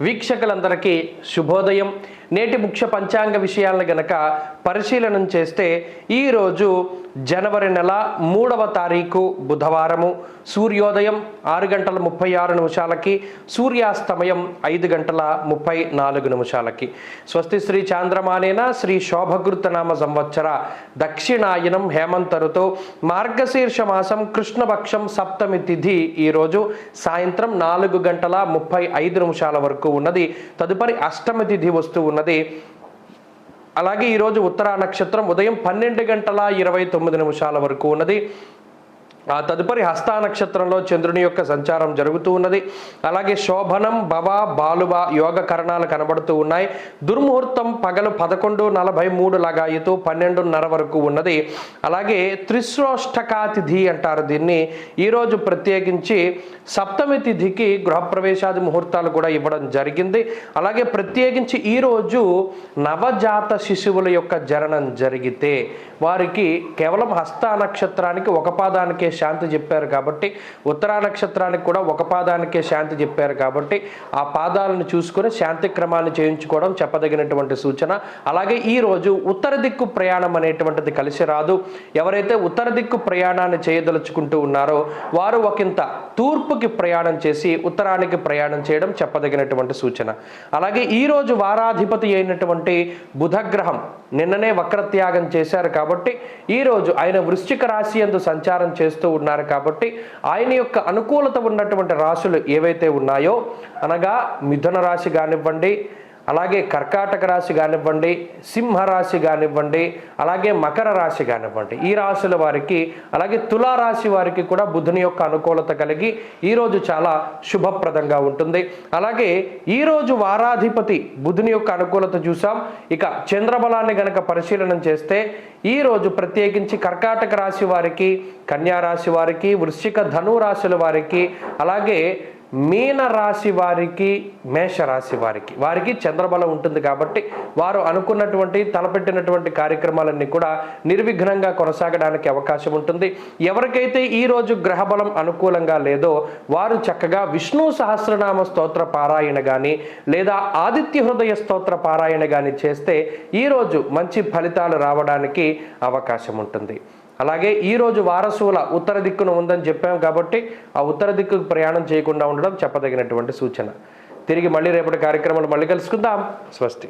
వీక్షకులందరికీ శుభోదయం. నేటి ముఖ్య పంచాంగ విషయాలను గనక పరిశీలనం చేస్తే ఈరోజు జనవరి నెల మూడవ తారీఖు బుధవారము. సూర్యోదయం ఆరు గంటల ముప్పై ఆరు నిమిషాలకి సూర్యాస్తమయం ఐదు గంటల ముప్పై నాలుగు నిమిషాలకి. స్వస్తి శ్రీ చాంద్రమానేన శ్రీ శోభకృత సంవత్సర దక్షిణాయనం హేమంతరుతో మార్గశీర్ష మాసం కృష్ణపక్షం సప్తమి తిథి ఈరోజు సాయంత్రం నాలుగు గంటల ముప్పై ఐదు నిమిషాల వరకు ఉన్నది. తదుపరి అష్టమి తిథి వస్తూ ఉన్నది. అలాగే ఈరోజు ఉత్తరా నక్షత్రం ఉదయం పన్నెండు గంటల ఇరవై తొమ్మిది నిమిషాల వరకు ఉన్నది. ఆ తదుపరి హస్తా నక్షత్రంలో చంద్రుని యొక్క సంచారం జరుగుతూ ఉన్నది. అలాగే శోభనం భవ బాలువ యోగ కరణాలు కనబడుతూ ఉన్నాయి. దుర్ముహూర్తం పగలు పదకొండు నలభై మూడు లగాయితూ పన్నెండున్నర వరకు ఉన్నది. అలాగే త్రిశ్రోష్టకాతిథి అంటారు దీన్ని. ఈరోజు ప్రత్యేకించి సప్తమి తిథికి గృహప్రవేశాది ముహూర్తాలు కూడా ఇవ్వడం జరిగింది. అలాగే ప్రత్యేకించి ఈరోజు నవజాత శిశువుల యొక్క జరణం జరిగితే వారికి కేవలం హస్త నక్షత్రానికి ఒక పాదానికే శాంతి చెప్పారు కాబట్టి ఉత్తరా నక్షత్రానికి కూడా ఒక పాదానికే శాంతి చెప్పారు కాబట్టి ఆ పాదాలను చూసుకొని శాంతి క్రమాన్ని చేయించుకోవడం చెప్పదగినటువంటి సూచన. అలాగే ఈ రోజు ఉత్తర దిక్కు ప్రయాణం అనేటువంటిది కలిసి రాదు. ఎవరైతే ఉత్తర దిక్కు ప్రయాణాన్ని చేయదలుచుకుంటూ ఉన్నారో వారు ఒకంత తూర్పుకి ప్రయాణం చేసి ఉత్తరానికి ప్రయాణం చేయడం చెప్పదగినటువంటి సూచన. అలాగే ఈ రోజు వారాధిపతి అయినటువంటి బుధగ్రహం నిన్ననే వక్రత్యాగం చేశారు కాబట్టి ఈ రోజు ఆయన వృశ్చిక రాశి ఎందు సంచారం చేస్తూ ఉన్నారు కాబట్టి ఆయన యొక్క అనుకూలత ఉన్నటువంటి రాశులు ఏవైతే ఉన్నాయో అనగా మిథున రాశి కానివ్వండి అలాగే కర్కాటక రాశి కానివ్వండి సింహరాశి కానివ్వండి అలాగే మకర రాశి కానివ్వండి ఈ రాశుల వారికి అలాగే తులారాశి వారికి కూడా బుధుని యొక్క అనుకూలత కలిగి ఈరోజు చాలా శుభప్రదంగా ఉంటుంది. అలాగే ఈరోజు వారాధిపతి బుధుని యొక్క అనుకూలత చూసాం ఇక చంద్రబలాన్ని గనక పరిశీలన చేస్తే ఈరోజు ప్రత్యేకించి కర్కాటక రాశి వారికి కన్యా రాశి వారికి వృశ్చిక ధను రాశుల వారికి అలాగే మీన రాశి వారికి మేష రాశి వారికి వారికి చంద్రబలం ఉంటుంది కాబట్టి వారు అనుకున్నటువంటి తలపెట్టినటువంటి కార్యక్రమాలన్నీ కూడా నిర్విఘ్నంగా కొనసాగడానికి అవకాశం ఉంటుంది. ఎవరికైతే ఈ రోజు గ్రహబలం అనుకూలంగా లేదో వారు చక్కగా విష్ణు సహస్రనామ స్తోత్ర పారాయణ కానీ లేదా ఆదిత్య హృదయ స్తోత్ర పారాయణ కానీ చేస్తే ఈరోజు మంచి ఫలితాలు రావడానికి అవకాశం ఉంటుంది. అలాగే ఈరోజు వారసుల ఉత్తర దిక్కున ఉందని చెప్పాం కాబట్టి ఆ ఉత్తర దిక్కుకు ప్రయాణం చేయకుండా ఉండడం చెప్పదగినటువంటి సూచన. తిరిగి మళ్ళీ రేపటి కార్యక్రమాలు మళ్ళీ కలుసుకుందాం. స్వస్తి.